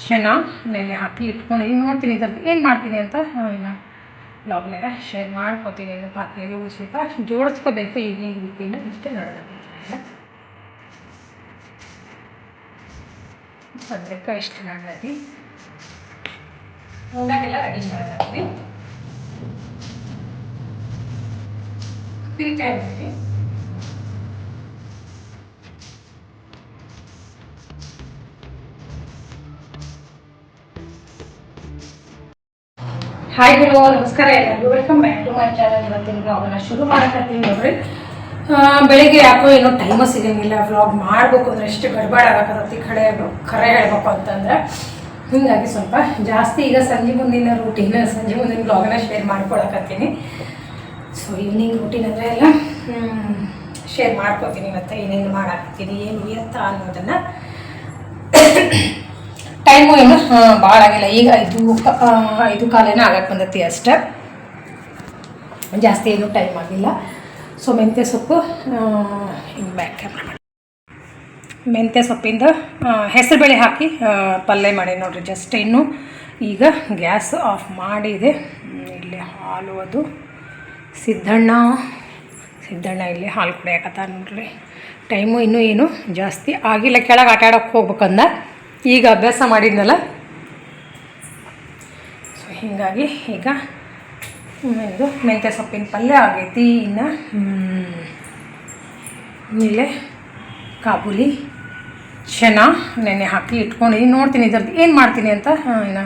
ಚೆನ್ನಾಗಿ ನೆನೆ ಹಾಕಿ ಇಟ್ಕೊಂಡು ಈಗ ನೋಡ್ತೀನಿ ಇದ್ರದ್ದು ಏನು ಮಾಡ್ತೀನಿ ಅಂತ ಇನ್ನು ಬ್ಲಾಗ್ನಾಗ ಶೇರ್ ಮಾಡ್ಕೊತೀನಿ ಇದು ಪಾತ್ರೆಗೆ ಒಂದು ಸ್ವಲ್ಪ ಜೋಡಿಸ್ಕೋಬೇಕು ಈಗಿನ ರೀತಿಯಿಂದ ಇಷ್ಟೇ ನೋಡೋಣ. ಸದ್ಯಕ್ಕೆ ಇಷ್ಟು ಮಾಡತ್ತಿ ಹಂಗಾಗೆಲ್ಲ ರೆಡಿ ಮಾಡತ್ತಿ ತಿರ್ಗಾ ಇಡ್ತೀನಿ ಹಾಯ್ ಹಲೋ ನಮಸ್ಕಾರ ಎಲ್ಲರಿಗೂ. Welcome back to my channel ಇವತ್ತಿನ ಬ್ಲಾಗನ್ನ ಶುರು ಮಾಡಕತ್ತೀನಿ ನೋಡ್ರಿ. ಬೆಳಿಗ್ಗೆ ಯಾಕೋ ಏನೋ ಟೈಮ್ ಸಿಗಂಗಿಲ್ಲ ವ್ಲಾಗ್ ಮಾಡ್ಬೇಕು ಅಂದ್ರೆ ಎಷ್ಟು ಗಡ್ಬಾಡ್ ಆಗಕತ್ತೈತಿ ಕಡೆ ಖರೆ ಹೇಳ್ಬೇಕು ಅಂತಂದ್ರೆ. ಹೀಗಾಗಿ ಸ್ವಲ್ಪ ಜಾಸ್ತಿ ಈಗ ಸಂಜೆ ಮುಂದಿನ ರೂಟೀನ್ ಸಂಜೆ ಮುಂದಿನ ಬ್ಲಾಗನ್ನ ಶೇರ್ ಮಾಡ್ಕೊಳಕತ್ತೀನಿ. ಸೊ ಈವ್ನಿಂಗ್ ರೂಟೀನ್ ಅಂದರೆ ಎಲ್ಲ ಶೇರ್ ಮಾಡ್ಕೊತೀನಿ ಮತ್ತೆ ಏನೇನು ಮಾಡಾಕತ್ತೀನಿ, ಏನು ಎತ್ತ ಅನ್ನೋದನ್ನು. ಟೈಮು ಏನು ಭಾಳ ಆಗಿಲ್ಲ. ಈಗ ಐದು ಐದು ಕಾಲೇನ ಆಗಕ್ಕೆ ಬಂದೈತಿ ಅಷ್ಟೇ. ಜಾಸ್ತಿ ಏನು ಟೈಮ್ ಆಗಿಲ್ಲ. ಸೊ ಮೆಂತ್ಯ ಸೊಪ್ಪು ಹಿಂಗೆ ಬ್ಯಾಕ್ ಮೆಂತ್ಯ ಸೊಪ್ಪಿಂದ ಹೆಸರು ಬೇಳೆ ಹಾಕಿ ಪಲ್ಯ ಮಾಡಿ ನೋಡಿರಿ ಜಸ್ಟ್ ಇನ್ನು. ಈಗ ಗ್ಯಾಸ್ ಆಫ್ ಮಾಡಿದೆ. ಇಲ್ಲಿ ಹಾಲು ಅದು. ಸಿದ್ದಣ್ಣ ಸಿದ್ದಣ್ಣ ಇಲ್ಲಿ ಹಾಲು ಕುಡಿಯಕತ್ತ ನೋಡ್ರಿ. ಟೈಮು ಇನ್ನೂ ಏನು ಜಾಸ್ತಿ ಆಗಿಲ್ಲ. ಕೆಳಗೆ ಆಟ ಆಡೋಕೆ ಹೋಗ್ಬೇಕಂದ. ಈಗ ಅಭ್ಯಾಸ ಮಾಡಿದ್ನಲ್ಲ? ಸೊ ಹೀಗಾಗಿ ಈಗ ಇದು ಮೆಂತ್ಯ ಸೊಪ್ಪಿನ ಪಲ್ಯ ಆಗೈತಿ. ಇನ್ನು ಆಮೇಲೆ ಕಾಬೂಲಿ ಚೆನ್ನ ನೆನೆ ಹಾಕಿ ಇಟ್ಕೊಂಡಿದ್ದೀನಿ ನೋಡ್ತೀನಿ ಇದ್ರದ್ದು. ಏನು ಮಾಡ್ತೀನಿ ಅಂತ ಇನ್ನು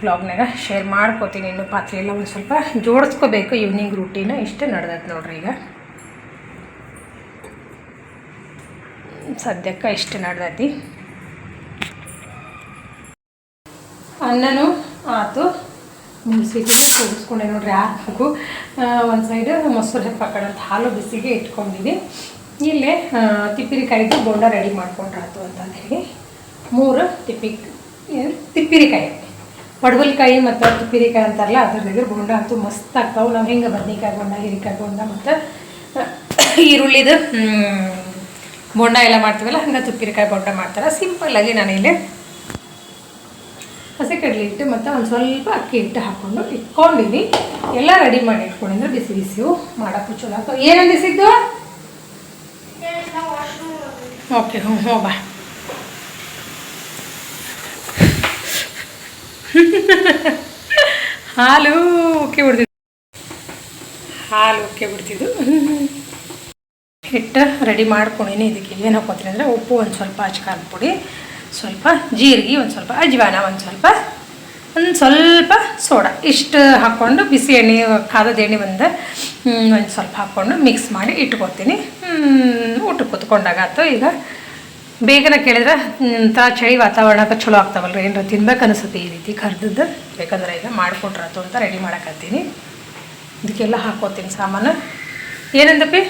ಬ್ಲಾಗ್ನಾಗ ಶೇರ್ ಮಾಡ್ಕೋತೀನಿ. ಇನ್ನು ಪಾತ್ರೆ ಎಲ್ಲ ಒಂದು ಸ್ವಲ್ಪ ಜೋಡಿಸ್ಕೋಬೇಕು. ಈವ್ನಿಂಗ್ ರೂಟೀನ್ ಇಷ್ಟೇ ನಡೆದೈತೆ ನೋಡ್ರಿ ಈಗ. ಸದ್ಯಕ್ಕೆ ಇಷ್ಟು ನಡೆದೈತಿ. ಅನ್ನನೂ ಆತು ಬಿಸಿಗೆ ಕೂಗಿಸ್ಕೊಂಡೆ ನೋಡ್ರಿ ಹಾಗು ಒಂದು ಸೈಡ್ ಮೊಸರು ಹೆಪ್ಪ ಅಂತ ಹಾಲು ಬಿಸಿಗೆ ಇಟ್ಕೊಂಡಿದ್ದೆ ಇಲ್ಲೇ ತಿಪ್ಪಿರಿಕಾಯಿದು ಬೋಂಡ ರೆಡಿ ಮಾಡ್ಕೊಂಡ್ರಾತು ಅಂತ ಹೇಳಿ ಮೂರು ತಿಪ್ಪಿ ತಿಪ್ಪಿರಿಕಾಯಿ. ಪಡವಲ್ಕಾಯಿ ಮತ್ತು ತಿಪ್ಪಿರಿಕಾಯಿ ಅಂತಾರಲ್ಲ, ಅದ್ರ ದಗ್ಗರ ಬೋಂಡ ಅಂತೂ ಮಸ್ತ್ ಆಗ್ತಾವೆ. ನಾವು ಹಿಂಗೆ ಬದನೇಕಾಯಿ ಬೋಂಡ, ಹೀರಿಕಾಯಿ ಬೋಂಡ ಮತ್ತು ಈರುಳ್ಳಿದು ಬೋಂಡ ಎಲ್ಲ ಮಾಡ್ತೀವಲ್ಲ, ಹಂಗೆ ತಿಪ್ಪಿರಿಕಾಯಿ ಬೋಂಡ ಮಾಡ್ತಾರೆ. ಸಿಂಪಲ್ಲಾಗಿ ನಾನು ಇಲ್ಲಿ ಕಡಲೆ ಹಿಟ್ಟು ಮತ್ತು ಒಂದು ಸ್ವಲ್ಪ ಅಕ್ಕಿ ಹಿಟ್ಟು ಹಾಕ್ಕೊಂಡು ಇಟ್ಕೊಂಡಿನಿ ಎಲ್ಲ ರೆಡಿ ಮಾಡಿ ಇಟ್ಕೊಂಡಿದ್ರು ಬಿಸಿ ಬಿಸಿವು ಮಾಡೋಕ್ಕೂ ಚಲೋ ಆಗ್ತವೆ ಏನಂದು ಸಿದ್ದು? ಓಕೆ ಹ್ಞೂ ಹ್ಞೂ ಬಾ. ಹಾಲು ಉಕ್ಕಿ ಬಿಡ್ತಿದ್ದು. ಹಾಲು ಉಕ್ಕಿ ಬಿಡ್ತಿದ್ದು. ಹಿಟ್ಟು ರೆಡಿ ಮಾಡ್ಕೊಂಡಿನಿ. ಇದಕ್ಕೆ ಏನು ಹಾಕೋತೀನಿ ಅಂದರೆ ಉಪ್ಪು ಒಂದು ಸ್ವಲ್ಪ ಅಚ್ಕಾರದ ಪುಡಿ. ಸ್ವಲ್ಪ ಜೀರಿಗೆ ಒಂದು ಸ್ವಲ್ಪ ಅಜ್ವಾನ ಒಂದು ಸ್ವಲ್ಪ ಒಂದು ಸ್ವಲ್ಪ ಸೋಡಾ. ಇಷ್ಟು ಹಾಕ್ಕೊಂಡು ಬಿಸಿ ಎಣ್ಣೆ ಕಾದದ ಎಣ್ಣೆ ಒಂದು ಒಂದು ಸ್ವಲ್ಪ ಹಾಕ್ಕೊಂಡು ಮಿಕ್ಸ್ ಮಾಡಿ ಇಟ್ಕೊತೀನಿ. ಊಟ ಆಯ್ತು ಈಗ ಬೇಗನೆ ಕೇಳಿದ್ರೆ ಒಂಥರ ಚಳಿ ವಾತಾವರಣಕ್ಕೆ ಚಲೋ ಆಗ್ತಾವಲ್ರಿ. ಏನಾರು ತಿನ್ಬೇಕು ಅನಿಸುತ್ತೆ ಈ ರೀತಿ ಕರ್ದದ್ದು ಬೇಕಂದ್ರೆ ಈಗ ಮಾಡ್ಕೊಂಡ್ರಾತು ಅಂತ ರೆಡಿ ಮಾಡಕತ್ತೀನಿ. ಇದಕ್ಕೆಲ್ಲ ಹಾಕೋತೀನಿ ಸಾಮಾನು. ಏನಂದಪ್ಪಿ?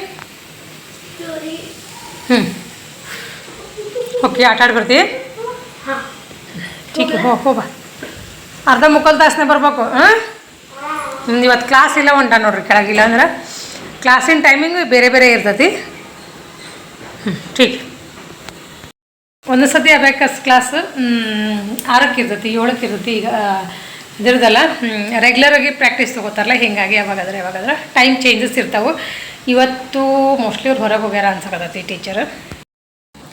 ಹ್ಞೂ ಓಕೆ ಆಟ ಆಡಿ ಟೀಕ್ ಹೋ ಹೋ, ಬಾ. ಅರ್ಧ ಮುಕ್ಕಾಲು ತಾಸನೆ ಬರ್ಬೇಕು ಹಾಂ ಇವತ್ತು ಕ್ಲಾಸ್ ಇಲ್ಲ ಹೊಂಟ ನೋಡ್ರಿ ಕೆಳಗಿಲ್ಲ ಅಂದ್ರೆ? ಕ್ಲಾಸಿನ ಟೈಮಿಂಗ್ ಬೇರೆ ಬೇರೆ ಇರ್ತೈತಿ. ಹ್ಞೂ ಟೀಕ್ ಒಂದು ಸತಿ ಅಬೇಕಸ್ ಕ್ಲಾಸ್ ಆರಕ್ಕೆ ಇರ್ತೈತಿ, ಏಳಕ್ಕೆ ಇರ್ತೈತಿ, ಈಗ ಇದ್ರದ್ದಲ್ಲ ರೆಗ್ಯುಲರಾಗಿ ಪ್ರಾಕ್ಟೀಸ್ ತೊಗೋತಾರಲ್ಲ, ಹೀಗಾಗಿ ಯಾವಾಗಾದ್ರೆ ಯಾವಾಗಾದ್ರೆ. ಟೈಮ್ ಚೇಂಜಸ್ ಇರ್ತಾವೆ. ಇವತ್ತು ಮೋಸ್ಟ್ಲಿ ಅವ್ರು ಹೊರಗೆ ಹೋಗ್ಯಾರ ಅನ್ಸಕತ್ತೈತಿ ಟೀಚರ್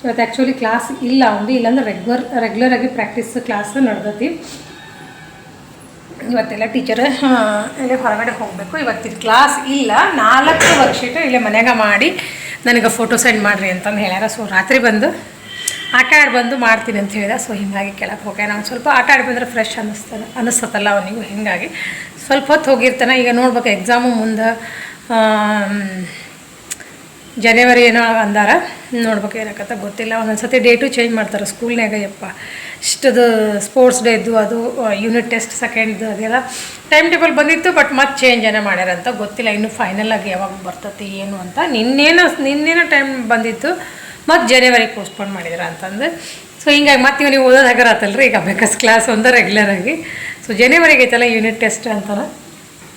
ಇವತ್ತು ಆ್ಯಕ್ಚುಲಿ ಕ್ಲಾಸ್ ಇಲ್ಲ ಒಂದು ಇಲ್ಲಾಂದ್ರೆ ರೆಗ್ಯುಲರ್ ರೆಗ್ಯುಲರಾಗಿ ಪ್ರಾಕ್ಟೀಸ್ ಕ್ಲಾಸ್ ನಡ್ದತಿ. ಇವತ್ತೆಲ್ಲ ಟೀಚರ್ ಇಲ್ಲೇ ಹೊರಗಡೆ ಹೋಗಬೇಕು. ಇವತ್ತಿನ ಕ್ಲಾಸ್ ಇಲ್ಲ. ನಾಲ್ಕು ವರ್ಕ್ಶೀಟು ಇಲ್ಲೇ ಮನೆಗೆ ಮಾಡಿ ನನಗೆ ಫೋಟೋ ಸೆಂಡ್ ಮಾಡಿರಿ ಅಂತಂದು ಹೇಳ್ಯಾರ. ಸೊ ರಾತ್ರಿ ಬಂದು ಆಟ ಆಡಿ ಬಂದು ಮಾಡ್ತೀನಿ ಅಂತ ಹೇಳಿದ. ಸೊ ಹೀಗಾಗಿ ಕೆಳಗೆ ಹೋಗ್ಯಾನ. ನಾನು ಸ್ವಲ್ಪ ಆಟ ಆಡಿ ಬಂದರೆ ಫ್ರೆಶ್ ಅನ್ನಿಸ್ತಾನೆ ಅನ್ನಿಸ್ತಲ್ಲ ಅವನಿಗೂ ಹೀಗಾಗಿ. ಸ್ವಲ್ಪ ಹೊತ್ತು ಹೋಗಿರ್ತಾನೆ. ಈಗ ನೋಡ್ಬೇಕು ಎಕ್ಸಾಮು ಮುಂದೆ ಜನವರಿ ಏನೋ ಅಂದಾರ, ನೋಡ್ಬೇಕು ಏನಾಕತ್ತ ಗೊತ್ತಿಲ್ಲ. ಒಂದೊಂದು ಸತಿ ಡೇಟು ಚೇಂಜ್ ಮಾಡ್ತಾರೆ ಸ್ಕೂಲ್ನಾಗ ಯಪ್ಪ. ಇಷ್ಟದು ಸ್ಪೋರ್ಟ್ಸ್ ಡೇದ್ದು ಅದು ಯೂನಿಟ್ ಟೆಸ್ಟ್ ಸೆಕೆಂಡ್ದು ಅದೆಲ್ಲ ಟೈಮ್ ಟೇಬಲ್ ಬಂದಿತ್ತು ಬಟ್ ಮತ್ತೆ ಚೇಂಜ್ ಏನೋ ಮಾಡ್ಯಾರಂತ ಗೊತ್ತಿಲ್ಲ. ಇನ್ನು ಫೈನಲ್ ಆಗಿ ಯಾವಾಗ ಬರ್ತತಿ, ಏನು ಅಂತ. ನಿನ್ನೇನೋ ನಿನ್ನೇನೋ ಟೈಮ್ ಬಂದಿತ್ತು ಮತ್ತು ಜನವರಿ ಪೋಸ್ಟ್ಪೋನ್ ಮಾಡಿದ್ರ ಅಂತಂದು. ಸೊ ಹಿಂಗಾಗಿ ಮತ್ತೆ ಇವನಿಗೆ ಓದೋದು ಹಗರಾತಲ್ರಿ ಈಗ ಬೇಕಸ್ ಕ್ಲಾಸ್ ಒಂದು ರೆಗ್ಯುಲರ್ ಆಗಿ. ಸೊ ಜನವರಿಗೆ ಐತಲ್ಲ ಯೂನಿಟ್ ಟೆಸ್ಟ್ ಅಂತಾರೆ.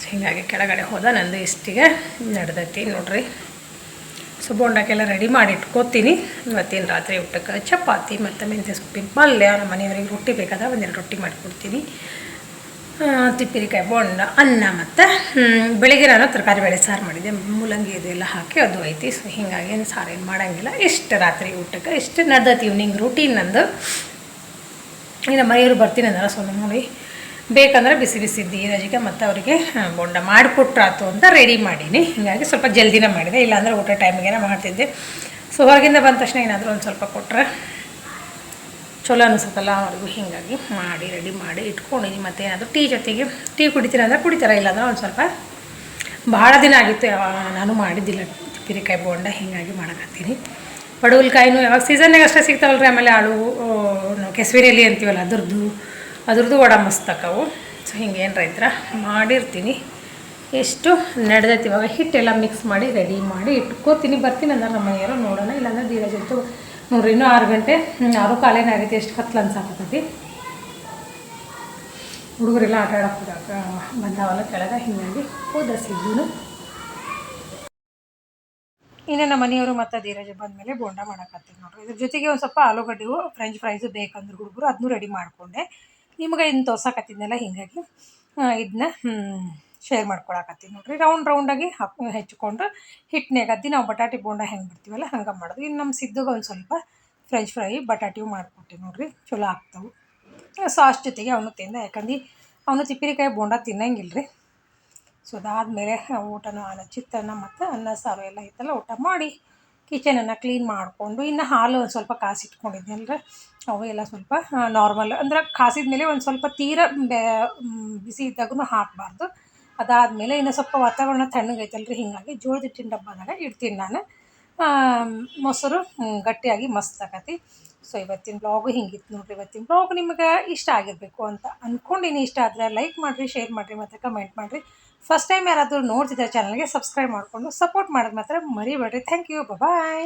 ಸೊ ಹಿಂಗಾಗಿ ಕೆಳಗಡೆ ಹೋದ, ನಂದು ಇಷ್ಟಿಗೆ ನಡೆದೈತಿ ನೋಡ್ರಿ. ಸೊ ಬೋಂಡಕ್ಕೆಲ್ಲ ರೆಡಿ ಮಾಡಿ ಇಟ್ಕೋತೀನಿ ಇವತ್ತಿನ ರಾತ್ರಿ ಊಟಕ್ಕೆ ಚಪಾತಿ ಮತ್ತು ಮೆಂತ್ಯ ಸೊಪ್ಪಿನ ಪಲ್ಯ, ನಮ್ಮ ಮನೆಯವರಿಗೆ ರೊಟ್ಟಿ ಬೇಕಾದ ಒಂದೆರಡು ರೊಟ್ಟಿ ಮಾಡಿಕೊಡ್ತೀನಿ. ತಿಪ್ಪಿರಿಕಾಯಿ ಬೋಂಡ, ಅನ್ನ ಮತ್ತು ಬೆಳಿಗ್ಗೆ ನಾನು ತರಕಾರಿ ಬೇಳೆ ಸಾರು ಮಾಡಿದ್ದೆ ಮೂಲಂಗಿ ಇದೆಲ್ಲ ಹಾಕಿ ಅದು ಐತಿ. ಸೊ ಹೀಗಾಗಿ ಏನು ಸಾರು ಏನು ಮಾಡೋಂಗಿಲ್ಲ. ಇಷ್ಟು ರಾತ್ರಿ ಊಟಕ್ಕೆ ಇಷ್ಟು ನಡ್ದೈತಿ ಈವ್ನಿಂಗ್ ರೂಟೀನ್ ನಂದು. ಇನ್ನು ಮನೆಯವರು ಬರ್ತೀನಿ ಅಂದ್ರೆ ಸೊ ನೋಡಿ. ಬೇಕಂದ್ರೆ ಬಿಸಿ ಬಿಸಿ ಧೀರಜಿಗೆ ಮತ್ತು ಅವರಿಗೆ ಬೊಂಡ ಮಾಡಿಕೊಟ್ರಾತು ಅಂತ ರೆಡಿ ಮಾಡೀನಿ. ಹೀಗಾಗಿ ಸ್ವಲ್ಪ ಜಲ್ದಿನ ಮಾಡಿದೆ. ಇಲ್ಲಾಂದರೆ ಊಟ ಟೈಮಿಗೆ ಮಾಡ್ತಿದ್ದೆ. ಸೊ ಹೊರಗಿಂದ ಬಂದ ತಕ್ಷಣ ಏನಾದರೂ ಒಂದು ಸ್ವಲ್ಪ ಕೊಟ್ಟರೆ ಚಲೋ ಅನಿಸುತ್ತಲ್ಲ ಅವ್ರಿಗೂ. ಹೀಗಾಗಿ ಮಾಡಿ ರೆಡಿ ಮಾಡಿ ಇಟ್ಕೊಂಡಿದ್ದೀನಿ ಮತ್ತು ಏನಾದರೂ ಟೀ ಜೊತೆಗೆ ಟೀ ಕುಡಿತೀರ ಅಂದರೆ ಕುಡಿತಾರ. ಇಲ್ಲಾಂದ್ರೆ ಒಂದು ಸ್ವಲ್ಪ ಭಾಳ ದಿನ ಆಗಿತ್ತು ನಾನು ಮಾಡಿದ್ದಿಲ್ಲ ಪಿರಿಕಾಯಿ ಬೋಂಡ. ಹೀಗಾಗಿ ಮಾಡಕತ್ತೀನಿ. ಪಡುವಲ್ಕಾಯಿನೂ ಯಾವಾಗ ಸೀಸನ್ನಾಗ ಅಷ್ಟೇ ಸಿಗ್ತಾವಲ್ರಿ ಆಮೇಲೆ ಆಳು ನಾವು ಅಂತೀವಲ್ಲ, ಅದ್ರದ್ದು. ಅದ್ರದ್ದು ವಡ ಮಸ್ತ್ ಸೊ ಸೊ ಹಿಂಗೇನು ರೈತರ ಮಾಡಿರ್ತೀನಿ. ಎಷ್ಟು ನಡೆದೈತಿ ಇವಾಗ ಹಿಟ್ಟೆಲ್ಲ ಮಿಕ್ಸ್ ಮಾಡಿ ರೆಡಿ ಮಾಡಿ ಇಟ್ಕೋತೀನಿ. ಬರ್ತೀನಿ ಅಂದ್ರೆ ನಮ್ಮ ಮನೆಯವರು ನೋಡೋಣ. ಇಲ್ಲಾಂದ್ರೆ ಧೀರಜ್ ಜೊತೆ ನೋಡ್ರಿ ಇನ್ನೂ ಆರು ಗಂಟೆ ಯಾರು ಕಾಲೇನ ಆಗೈತಿ, ಎಷ್ಟು ಕತ್ಲು ಅನ್ಸಾಕತ್ತೈತಿ. ಹುಡುಗರೆಲ್ಲ ಆಟ ಆಡೋಕೆ ಹೋದಾಗ ಬಂದಾವಲ್ಲ ಕೆಳಗೆ, ಹೀಗಾಗಿ ಹೋದ ಸಿದ್ದು ಇನ್ನು ನಮ್ಮ ಮನೆಯವರು ಮತ್ತು ಧೀರಜ ಬಂದಮೇಲೆ ಬೋಂಡ ಮಾಡಕತ್ತೀನಿ ನೋಡ್ರಿ. ಇದ್ರ ಜೊತೆಗೆ ಒಂದು ಸ್ವಲ್ಪ ಆಲೂಗಡ್ಡೆವು ಫ್ರೆಂಚ್ ಫ್ರೈಸು ಬೇಕಂದ್ರೆ ಹುಡುಗರು ಅದನ್ನೂ ರೆಡಿ ಮಾಡಿಕೊಂಡೆ. ನಿಮ್ಗೆ ಇನ್ನು ತೋರ್ಸಕತ್ತಿದ್ನಲ್ಲ, ಹೀಗಾಗಿ ಇದನ್ನ ಶೇರ್ ಮಾಡ್ಕೊಳಕತ್ತೀನಿ ನೋಡ್ರಿ. ರೌಂಡ್ ರೌಂಡಾಗಿ ಹಾಕಿ ಹೆಚ್ಚಿಕೊಂಡು ಹಿಟ್ಟನ್ಯಾಗ ಅದ್ದಿ ನಾವು ಬಟಾಟಿ ಬೋಂಡ ಹೆಂಗೆ ಬಿಡ್ತೀವಲ್ಲ, ಹಂಗೆ ಮಾಡೋದು. ಇನ್ನು ನಮ್ಮ ಸಿದ್ಧಗೆ ಒಂದು ಸ್ವಲ್ಪ ಫ್ರೆಂಚ್ ಫ್ರೈ ಬಟಾಟಿವು ಮಾಡಿಕೊಟ್ಟೆ ನೋಡ್ರಿ, ಚಲೋ ಆಗ್ತವೆ. ಸಾಸ್ ಜೊತೆಗೆ ಅವನು ತಿಂದ ಯಾಕಂದ್ರೆ ಅವನು ತಿಪ್ಪಿರಿಕಾಯಿ ಬೋಂಡ ತಿನ್ನಂಗಿಲ್ಲ ರೀ ಸೊ ಅದಾದಮೇಲೆ ಊಟನೂ ಅನ್ನ, ಚಿತ್ರಾನ್ನ ಮತ್ತು ಅನ್ನ ಸಾರು ಎಲ್ಲ ಇತ್ತಲ್ಲ ಊಟ ಮಾಡಿ ಕಿಚನನ್ನು ಕ್ಲೀನ್ ಮಾಡಿಕೊಂಡು ಇನ್ನು ಹಾಲು ಒಂದು ಸ್ವಲ್ಪ ಕಾಸಿಟ್ಕೊಂಡಿದ್ನಲ್ರ ಅವು ಎಲ್ಲ ಸ್ವಲ್ಪ ನಾರ್ಮಲ್ ಅಂದ್ರೆ ಕಾಸಿದ ಮೇಲೆ ಒಂದು ಸ್ವಲ್ಪ ತೀರ ಬಿಸಿ ಇದ್ದಾಗೂ ಹಾಕಬಾರ್ದು. ಅದಾದಮೇಲೆ ಇನ್ನು ಸ್ವಲ್ಪ ವಾತಾವರಣ ತಣ್ಣಗೈತಲ್ರಿ ಹೀಗಾಗಿ ಜೋಳದ ಹಿಟ್ಟಿನ ಡಬ್ಬದಾಗ ಇಡ್ತೀನಿ ನಾನು. ಮೊಸರು ಗಟ್ಟಿಯಾಗಿ ಮಸ್ತ್ ಆಗತಿ. ಸೊ ಇವತ್ತಿನ ಬ್ಲಾಗು ಹಿಂಗಿತ್ತು ನೋಡ್ರಿ. ಇವತ್ತಿನ ಬ್ಲಾಗ್ ನಿಮಗೆ ಇಷ್ಟ ಆಗಿರಬೇಕು ಅಂತ ಅಂದ್ಕೊಂಡಿನಿ ಇಷ್ಟ ಆದರೆ ಲೈಕ್ ಮಾಡಿರಿ ಶೇರ್ ಮಾಡಿರಿ, ಮತ್ತು ಕಮೆಂಟ್ ಮಾಡಿರಿ. ಫಸ್ಟ್ ಟೈಮ್ ಯಾರಾದರೂ ನೋಡ್ತಿದ್ದಾರೆ ಚಾನಲ್ಗೆ ಸಬ್ಸ್ಕ್ರೈಬ್ ಮಾಡಿಕೊಂಡು ಸಪೋರ್ಟ್ ಮಾಡೋದು ಮಾತ್ರ ಮರಿಬೇಡ್ರಿ. Thank you bye